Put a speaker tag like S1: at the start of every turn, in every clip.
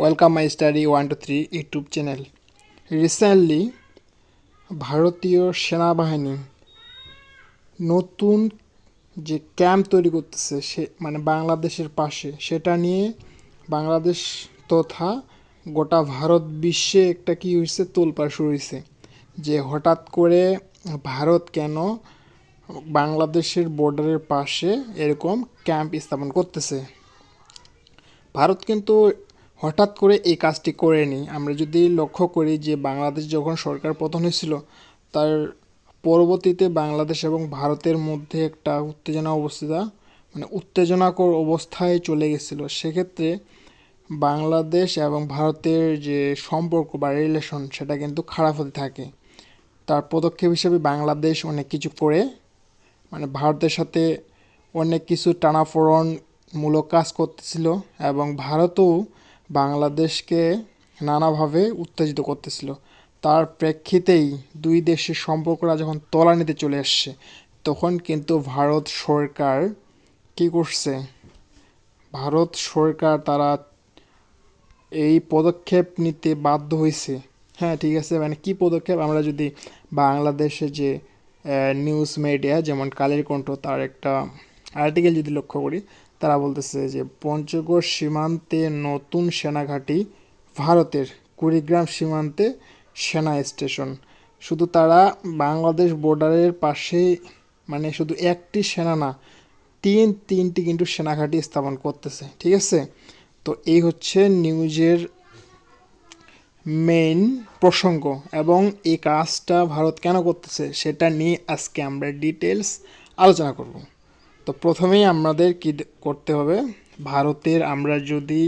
S1: Welcome my study one two three YouTube channel recently ভারতীয় সেনাবাহিনী নতুন যে ক্যাম্প তৈরি করতেছে, সে মানে বাংলাদেশের পাশে, সেটা নিয়ে বাংলাদেশ তথা গোটা ভারত বিশ্বে একটা কি হয়েছে তোলপাড় শুরু হয়েছে যে হঠাৎ করে ভারত কেন বাংলাদেশের বর্ডারের পাশে এরকম ক্যাম্প স্থাপন করতেছে। ভারত কিন্তু হঠাৎ করে এই কাজটি করে করেনি আমরা যদি লক্ষ্য করি যে বাংলাদেশ যখন সরকার পতন হয়েছিল, তার পরবর্তীতে বাংলাদেশ এবং ভারতের মধ্যে একটা উত্তেজনা অবস্থা মানে উত্তেজনাকর অবস্থায় চলে গেছিল। সেক্ষেত্রে বাংলাদেশ এবং ভারতের যে সম্পর্ক বা রিলেশন সেটা কিন্তু খারাপ হতে থাকে। তার পদক্ষেপ হিসেবে বাংলাদেশ অনেক কিছু করে মানে ভারতের সাথে অনেক কিছু টানাফোড়নমূলক কাজ করতেছিল এবং ভারতও বাংলাদেশকে নানাভাবে উত্তেজিত করতেছিল। তার প্রেক্ষিতেই দুই দেশের সম্পর্কটা যখন তলানিতে চলে আসছে, তখন কিন্তু ভারত সরকার কী করছে? ভারত সরকার তারা এই পদক্ষেপ নিতে বাধ্য হয়েছে হ্যাঁ ঠিক আছে মানে কি পদক্ষেপ? আমরা যদি বাংলাদেশে যে নিউজ মিডিয়া যেমন কালের কণ্ঠ, তার একটা আর্টিকেল যদি লক্ষ্য করি তারা বলতেছে যে পঞ্চগড় সীমান্তে নতুন সেনাঘাঁটি, ভারতের কুড়িগ্রাম সীমান্তে সেনা স্টেশন। শুধু তারা বাংলাদেশ বর্ডারের পাশে মানে শুধু একটি সেনা না, তিন, তিনটি কিন্তু সেনাঘাঁটি স্থাপন করতেছে, ঠিক আছে? তো এই হচ্ছে নিউজের মেইন প্রসঙ্গ এবং এই কাজটা ভারত কেন করতেছে সেটা নিয়ে আজকে আমরা ডিটেলস আলোচনা করব। তো প্রথমেই আমাদের কি করতে হবে? ভারতের আমরা যদি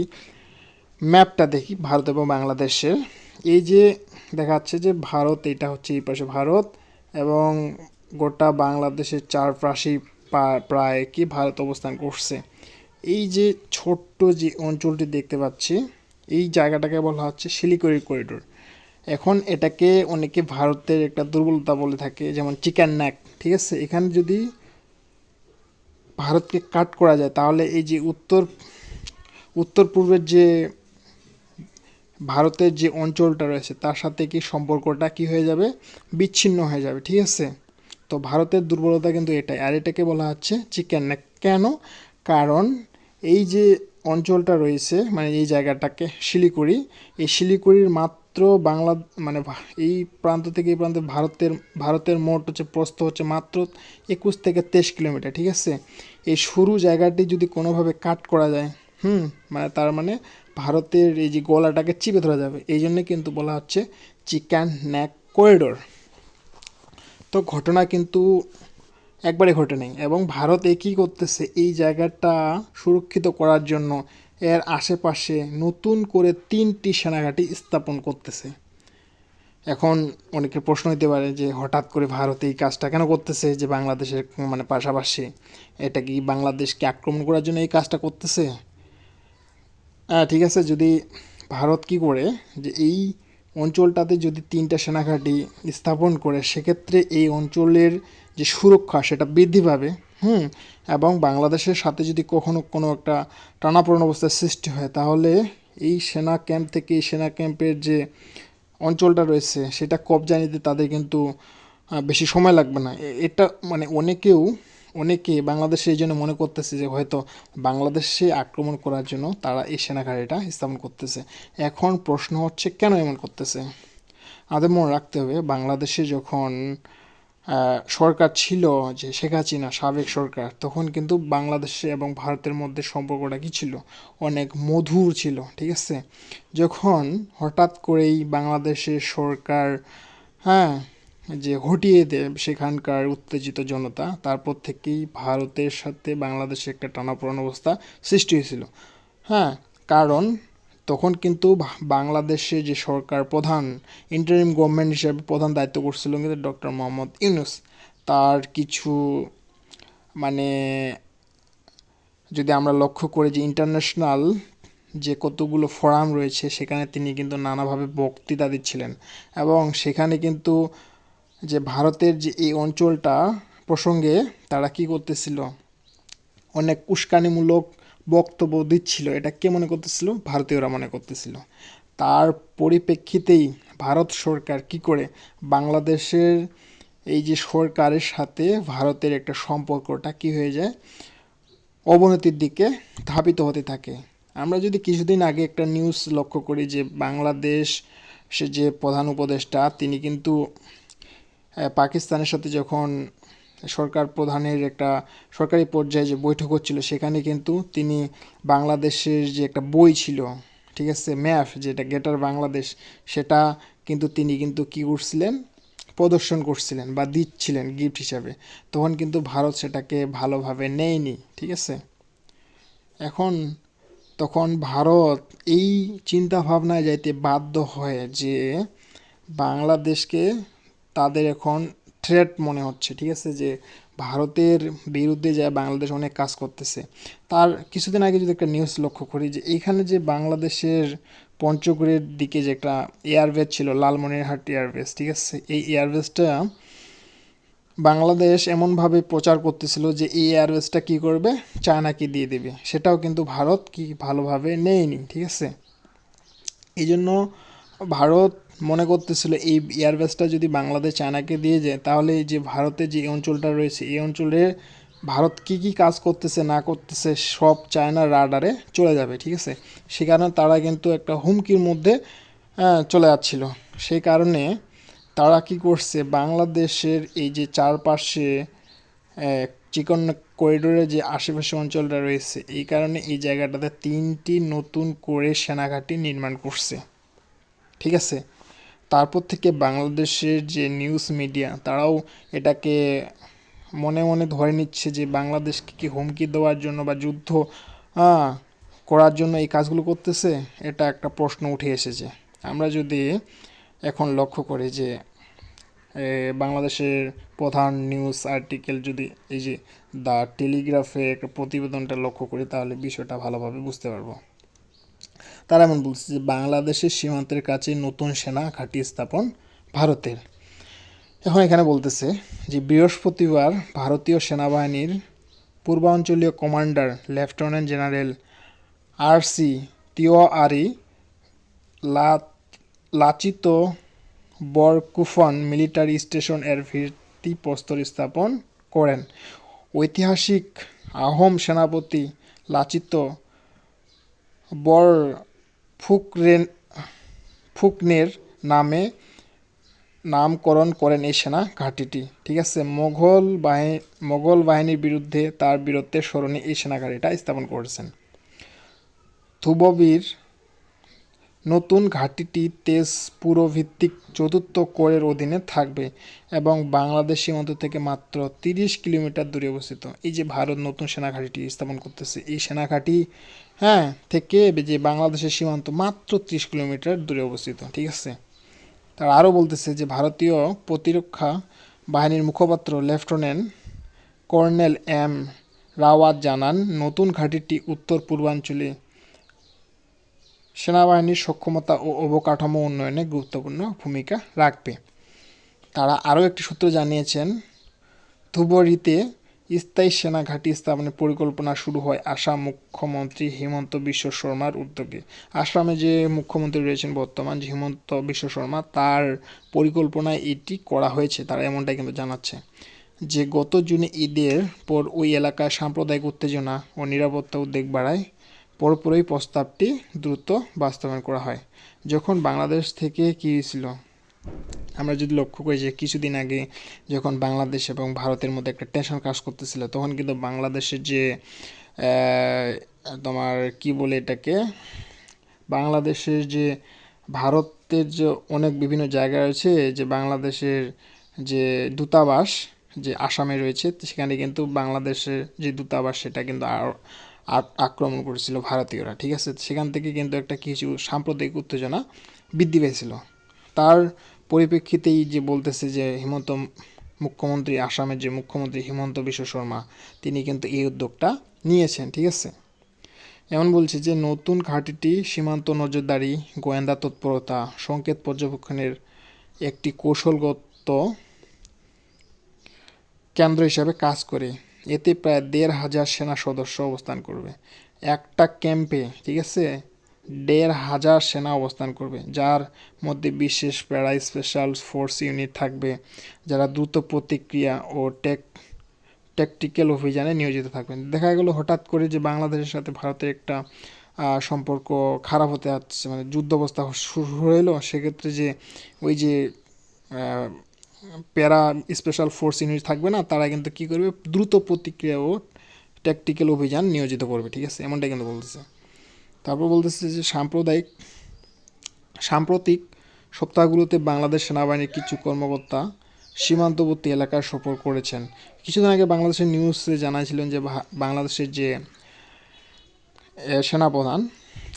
S1: ম্যাপটা দেখি, ভারত এবং বাংলাদেশের। এই যে দেখা যাচ্ছে যে ভারত, এটা হচ্ছে এই পাশে ভারত এবং গোটা বাংলাদেশের চারপাশেই প্রায় কি ভারত অবস্থান করছে। এই যে ছোট্ট যে অঞ্চলটি দেখতে পাচ্ছি, এই জায়গাটাকে বলা হচ্ছে শিলিগুড়ি করিডোর এখন এটাকে অনেকে ভারতের একটা দুর্বলতা বলে থাকে, যেমন চিকেন ন্যাক ঠিক আছে? এখানে যদি ভারতকে কাট করা যায়, তাহলে এই যে উত্তর উত্তর পূর্বের যে ভারতের যে অঞ্চলটা রয়েছে, তার সাথে কি সম্পর্কটা কি হয়ে যাবে? বিচ্ছিন্ন হয়ে যাবে, ঠিক আছে? তো ভারতের দুর্বলতা কিন্তু এটাই, আর এটাকে বলা হচ্ছে চিকেন নেক। কেন? কারণ এই যে অঞ্চলটা রয়েছে মানে এই জায়গাটাকে শিলিগুড়ি, এই শিলিগুড়ির মাত্র বাংলা মানে এই প্রান্ত থেকে এই প্রান্তে ভারতের ভারতের মোট হচ্ছে প্রস্থ হচ্ছে মাত্র একুশ থেকে তেইশ কিলোমিটার, ঠিক আছে? এই সরু জায়গাটি যদি কোনোভাবে কাট করা যায়, হুম মানে তার মানে ভারতের এই যে গলাটাকে চিপে ধরা যাবে, এই জন্য কিন্তু বলা হচ্ছে চিকেন ন্যাক করিডোর। তো ঘটনা কিন্তু একবারে ঘটে নেই এবং ভারত কী করতেছে? এই জায়গাটা সুরক্ষিত করার জন্য এর আশেপাশে নতুন করে তিনটি সেনাঘাঁটি স্থাপন করতেছে। এখন অনেকের প্রশ্ন হতে পারে যে হঠাৎ করে ভারত এই কাজটা কেন করতেছে? যে বাংলাদেশের মানে পাশাপাশি এটা কি বাংলাদেশকে আক্রমণ করার জন্য এই কাজটা করতেছে? ঠিক আছে, যদি ভারত কি করে যে এই অঞ্চলটাতে যদি তিনটা সেনাঘাঁটি স্থাপন করে, সেক্ষেত্রে এই অঞ্চলের যে সুরক্ষা সেটা বৃদ্ধি পাবে। হুম, এবং বাংলাদেশের সাথে যদি কখনো কোনো একটা টানাপোড়ন অবস্থার সৃষ্টি হয়, তাহলে এই সেনা ক্যাম্প থেকে এই সেনা ক্যাম্পের যে অঞ্চলটা রয়েছে, সেটা কবজা নিতে তাদের কিন্তু বেশি সময় লাগবে না। এটা মানে অনেকেও, অনেকে বাংলাদেশে এই জন্য মনে করতেছে যে হয়তো বাংলাদেশে আক্রমণ করার জন্য তারা এই সেনাঘাটিটা স্থাপন করতেছে। এখন প্রশ্ন হচ্ছে কেন এমন করতেছে? আমাদের মনে রাখতে হবে, বাংলাদেশে যখন সরকার ছিল যে শেখ হাসিনা সাবেক সরকার, তখন কিন্তু বাংলাদেশে এবং ভারতের মধ্যে সম্পর্কটা কী ছিল? অনেক মধুর ছিল, ঠিক আছে? যখন হঠাৎ করেই বাংলাদেশের সরকার হ্যাঁ যে হটিয়ে দেয় সেখানকার উত্তেজিত জনতা, তারপর থেকেই ভারতের সাথে বাংলাদেশে একটা টানাপোড়ান অবস্থা সৃষ্টি হয়েছিল। হ্যাঁ কারণ তখন কিন্তু বাংলাদেশে যে সরকার প্রধান ইন্টারিম গভর্নমেন্ট হিসেবে প্রধান দায়িত্ব করছিল কিন্তু ডক্টর মোহাম্মদ ইউনুস। তার কিছু মানে যদি আমরা লক্ষ্য করি যে ইন্টারন্যাশনাল যে কতগুলো ফোরাম রয়েছে, সেখানে তিনি কিন্তু নানাভাবে বক্তৃতা দিচ্ছিলেন। এবং সেখানে কিন্তু যে ভারতের যে এই অঞ্চলটা প্রসঙ্গে তারা কি করতেছিল? অনেক উস্কানিমূলক বক্তব্য দিচ্ছিল, এটা কে মনে করতেছিল? ভারতীয়রা মনে করতেছিল। তার পরিপ্রেক্ষিতেই ভারত সরকার কি করে, বাংলাদেশের এই যে সরকারের সাথে ভারতের একটা সম্পর্কটা কি হয়ে যায়? অবনতির দিকে ধাবিত হতে থাকে। আমরা যদি কিছুদিন আগে একটা নিউজ লক্ষ্য করি যে বাংলাদেশ সে যে প্রধান উপদেষ্টা, তিনি কিন্তু পাকিস্তানের সাথে যখন সরকার প্রধানের একটা সরকারি পর্যায়ে যে বৈঠক হচ্ছিল, সেখানে কিন্তু তিনি বাংলাদেশের যে একটা বই ছিল, ঠিক আছে, ম্যাপ, যেটা গেটার বাংলাদেশ, সেটা কিন্তু তিনি কিন্তু কি করছিলেন? প্রদর্শন করছিলেন বা দিচ্ছিলেন গিফট হিসাবে। তখন কিন্তু ভারত সেটাকে ভালোভাবে নেয়নি, ঠিক আছে? এখন, তখন ভারত এই চিন্তা ভাবনায় যাইতে বাধ্য হয় যে বাংলাদেশকে তাদের এখন থ্রেট মনে হচ্ছে, ঠিক আছে? যে ভারতের বিরুদ্ধে যা বাংলাদেশ অনেক কাজ করতেছে। তার কিছুদিন আগে যদি একটা নিউজ লক্ষ্য করি, যে এইখানে যে বাংলাদেশের পঞ্চগড়ের দিকে যে একটা এয়ারবেস ছিল, লালমনিরহাট এয়ারবেস ঠিক আছে? এই এয়ারবেসটা বাংলাদেশ এমনভাবে প্রচার করতেছিল যে এই এয়ারবেসটা কি করবে? চায়নাকে দিয়ে দেবে। সেটাও কিন্তু ভারত কি ভালোভাবে নেয়নি, ঠিক আছে? এই জন্য ভারত মনে করতেছিল এই এয়ারবেসটা যদি বাংলাদেশ চায়নাকে দিয়ে যায়, তাহলে যে ভারতে যে অঞ্চলটা রয়েছে, এই অঞ্চলে ভারত কি কি কাজ করতেছে, না করতেছে, সব চায়নার রাডারে চলে যাবে, ঠিক আছে? সে কারণে তারা কিন্তু একটা হুমকির মধ্যে চলে যাচ্ছিল। সেই কারণে তারা কি করছে, বাংলাদেশের এই যে চারপাশে চিকন করিডোরের যে আশেপাশে অঞ্চলটা রয়েছে, এই কারণে এই জায়গাটাতে তিনটি নতুন করে সেনাঘাঁটি নির্মাণ করছে, ঠিক আছে? তারপর থেকে বাংলাদেশের যে নিউজ মিডিয়া তারাও এটাকে মনে মনে ধরে নিচ্ছে যে বাংলাদেশকে কি হুমকি দেওয়ার জন্য বা যুদ্ধ করার জন্য এই কাজগুলো করতেছে? এটা একটা প্রশ্ন উঠে এসেছে। আমরা যদি এখন লক্ষ্য করি যে বাংলাদেশের প্রধান নিউজ আর্টিকেল যদি এই যে দ্য টেলিগ্রাফে একটা প্রতিবেদনটা লক্ষ্য করি, তাহলে বিষয়টা ভালোভাবে বুঝতে পারব। তারা এমন বলছে যে বাংলাদেশের সীমান্তের কাছে নতুন সেনা ঘাঁটি স্থাপন ভারতের। এখন এখানে বলতেছে যে বৃহস্পতিবার ভারতীয় সেনাবাহিনীর পূর্বাঞ্চলীয় commander lieutenant general R C Tiwari Lachit Borphukan military স্টেশনের ভিত্তিপ্রস্তর স্থাপন করেন। ঐতিহাসিক আহোম সেনাপতি লাচিত বর ফুকরেন, ফুকনের নামে নামকরণ করেন এই সেনা ঘাঁটিটি। ঠিক আছে? মোঘল বাহিনী মোঘল বাহিনীর বিরুদ্ধে তার বীরত্বের স্মরণে এই সেনা ঘাঁটিটা স্থাপন করেছেন। থুববীর নতুন ঘাঁটিটি তেজপুর ভিত্তিক চতুর্থ কোরের অধীনে থাকবে এবং বাংলাদেশ সীমান্ত থেকে মাত্র তিরিশ কিলোমিটার দূরে অবস্থিত। এই যে ভারত নতুন সেনা ঘাঁটিটি স্থাপন করতেছে, এই সেনা ঘাঁটি হ্যাঁ থেকে যে বাংলাদেশের সীমান্ত মাত্র ত্রিশ কিলোমিটার দূরে অবস্থিত, ঠিক আছে? তারা আরও বলতেছে যে ভারতীয় প্রতিরক্ষা বাহিনীর মুখপাত্র লেফটেন্যান্ট কর্নেল এম রাওয়াত জানান, নতুন ঘাঁটিটি উত্তর পূর্বাঞ্চলে সেনাবাহিনীর সক্ষমতা ও অবকাঠামো উন্নয়নে গুরুত্বপূর্ণ ভূমিকা রাখবে। তারা আরও একটি সূত্র জানিয়েছেন ধুবরীতে স্থায়ী সেনা ঘাঁটি স্থাপনের পরিকল্পনা শুরু হয় আসাম মুখ্যমন্ত্রী হিমন্ত বিশ্ব শর্মার উদ্যোগে। আসামে যে মুখ্যমন্ত্রী রয়েছেন বর্তমান যে হিমন্ত বিশ্ব শর্মা, তার পরিকল্পনায় এটি করা হয়েছে, তারা এমনটাই কিন্তু জানাচ্ছে। যে গত জুনে ঈদের পর ওই এলাকায় সাম্প্রদায়িক উত্তেজনা ও নিরাপত্তা উদ্বেগ বাড়ায়, পরপরই প্রস্তাবটি দ্রুত বাস্তবায়ন করা হয়। যখন বাংলাদেশ থেকে কী হয়েছিল আমরা যদি লক্ষ্য করি যে কিছুদিন আগে যখন বাংলাদেশ এবং ভারতের মধ্যে একটা টেনশন কাজ করতেছিল, তখন কিন্তু বাংলাদেশের যে তোমার কি বলে এটাকে, বাংলাদেশের যে, ভারতের যে অনেক বিভিন্ন জায়গা রয়েছে, যে বাংলাদেশের যে দূতাবাস, যে আসামে রয়েছে, সেখানে কিন্তু বাংলাদেশের যে দূতাবাস, সেটা কিন্তু আর- আক্রমণ করেছিল ভারতীয়রা, ঠিক আছে? সেখান থেকে কিন্তু একটা কিছু সাম্প্রদায়িক উত্তেজনা বৃদ্ধি পেয়েছিল। তার পরিপ্রেক্ষিতেই যে বলতেছে যে হিমন্ত মুখ্যমন্ত্রী, আসামের যে মুখ্যমন্ত্রী হিমন্ত বিশ্ব শর্মা, তিনি কিন্তু এই উদ্যোগটা নিয়েছেন, ঠিক আছে? এমন বলছে যে নতুন ঘাঁটিটি সীমান্ত নজরদারি, গোয়েন্দা তৎপরতা, সংকেত পর্যবেক্ষণের একটি কৌশলগত কেন্দ্র হিসাবে কাজ করে। এতে প্রায় দেড় হাজার সেনা সদস্য অবস্থান করবে। একটা ক্যাম্পে, ঠিক আছে? দেড় হাজার সেনা অবস্থান করবে, যার মধ্যে বিশেষ প্যারা স্পেশাল ফোর্স ইউনিট থাকবে, যারা দ্রুত প্রতিক্রিয়া ও টেক ট্যাকটিক্যাল অভিযানে নিয়োজিত থাকবেন। দেখা গেল হঠাৎ করে যে বাংলাদেশের সাথে ভারতের একটা সম্পর্ক খারাপ হতে যাচ্ছে মানে যুদ্ধ অবস্থা শুরু এলো, সেক্ষেত্রে যে ওই যে প্যারা স্পেশাল ফোর্স ইউনিট থাকবে না, তারা কিন্তু কী করবে? দ্রুত প্রতিক্রিয়া ও ট্যাকটিক্যাল অভিযান নিয়োজিত করবে, ঠিক আছে? এমনটাই কিন্তু বলতেছে। তারপর বলতেছে যে সাম্প্রদায়িক, সাম্প্রতিক সপ্তাহগুলোতে বাংলাদেশ সেনাবাহিনীর কিছু কর্মকর্তা সীমান্তবর্তী এলাকায় সফর করেছেন। কিছুদিন আগে বাংলাদেশের নিউজে জানাইছিলেন যে বাংলাদেশের যে সেনাপ্রধান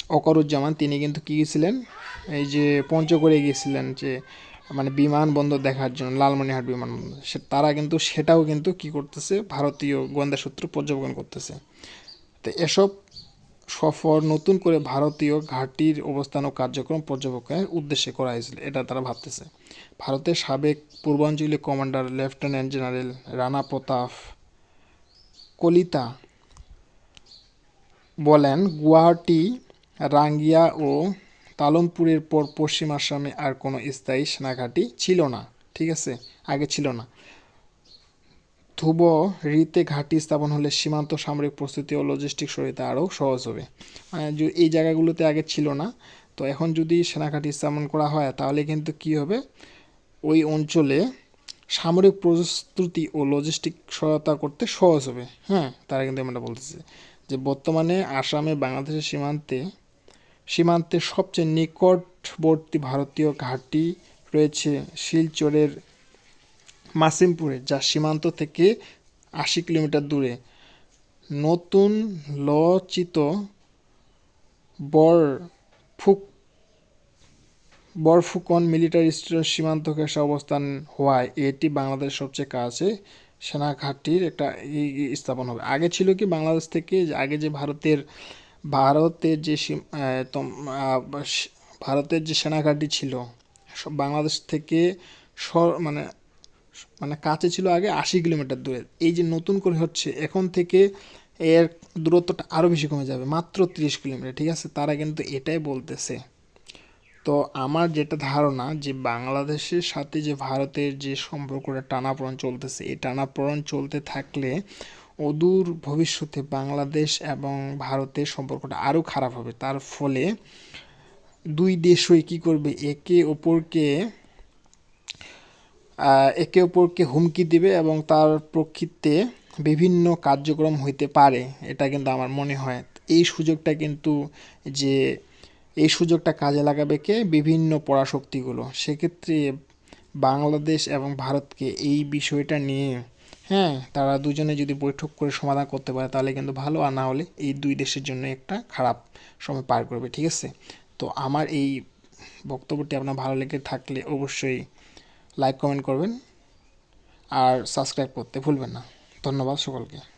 S1: অকরুজ্জামান, তিনি কিন্তু কী গিয়েছিলেন এই যে পঞ্চগড়ে গিয়েছিলেন যে মানে বিমানবন্দর দেখার জন্য, লালমনিরহাট বিমানবন্দর। সে, তারা কিন্তু, সেটাও কিন্তু কি করতেছে? ভারতীয় গোয়েন্দা সূত্র পর্যবেক্ষণ করতেছে। তো এসব সফর নতুন করে ভারতীয় ঘাঁটির অবস্থান ও কার্যক্রম পর্যবেক্ষণের উদ্দেশ্যে করা হয়েছিল, এটা তারা ভাবতেছে। ভারতের সাবেক পূর্বাঞ্চলীয় commander, lieutenant general Rana Pratap Kalita বলেন, গুয়াহাটি, রাঙ্গিয়া ও তালমপুরের পর পশ্চিম আসামে আর কোনো স্থায়ী সেনাঘাঁটি ছিল না, ঠিক আছে? আগে ছিল না। ধুব রিতে ঘাঁটি স্থাপন হলে সীমান্ত সামরিক প্রস্তুতি ও লজিস্টিক সহায়তা আরও সহজ হবে। মানে এই জায়গাগুলোতে আগে ছিল না। তো এখন যদি সেনাঘাঁটি স্থাপন করা হয়, তাহলে কিন্তু কি হবে? ওই অঞ্চলে সামরিক প্রস্তুতি ও লজিস্টিক সহায়তা করতে সহজ হবে। হ্যাঁ তারা কিন্তু এমনটা বলতেছে। যে বর্তমানে আসামে বাংলাদেশের সীমান্তে, সীমান্তের সবচেয়ে নিকটবর্তী ভারতীয় ঘাঁটি রয়েছে শিলচরের মাসিমপুরে, যা সীমান্ত থেকে আশি কিলোমিটার দূরে। নতুন লচিত বর ফুক বরফুকন মিলিটারি স্টেশন সীমান্ত ঘেঁষে অবস্থান হওয়ায় এটি বাংলাদেশের সবচেয়ে কাছে সেনা ঘাঁটির একটা স্থাপন হবে। আগে ছিল কি বাংলাদেশ থেকে আগে যে ভারতের ভারতের যে স- ভারতের যে সেনা ঘাঁটি ছিল বাংলাদেশ থেকে সর মানে মানে কাছে ছিল আগে আশি কিলোমিটার দূরে। এই যে নতুন করে হচ্ছে, এখন থেকে এর দূরত্বটা আরও বেশি কমে যাবে, মাত্র তিরিশ কিলোমিটার, ঠিক আছে? তারা কিন্তু এটাই বলতেছে। তো আমার যেটা ধারণা যে বাংলাদেশের সাথে যে ভারতের যে সম্পর্কটা টানাপোড়েন চলতেছে, এই টানাপোড়েন চলতে থাকলে অদূর ভবিষ্যতে বাংলাদেশ এবং ভারতের সম্পর্কটা আরও খারাপ হবে। তার ফলে দুই দেশই কী করবে, একে অপরকে একে অপরকে হুমকি দিবে এবং তার প্রকৃতিতে বিভিন্ন কার্যক্রম হইতে পারে। এটা কিন্তু আমার মনে হয়। এই সুযোগটা কিন্তু যে, এই সুযোগটা কাজে লাগাবে কে? বিভিন্ন পরাশক্তিগুলো। সেক্ষেত্রে বাংলাদেশ এবং ভারতকে এই বিষয়টা নিয়ে হ্যাঁ তারা দুজনে যদি বৈঠক করে সমাধান করতে পারে, তাহলে কিন্তু ভালো। আর না হলে এই দুই দেশের জন্য একটা খারাপ সময় পার করবে। ঠিক আছে? তো আমার এই বক্তব্যটি আপনার ভালো লেগে থাকলে অবশ্যই লাইক কমেন্ট করবেন আর সাবস্ক্রাইব করতে ভুলবেন না। ধন্যবাদ সকলকে।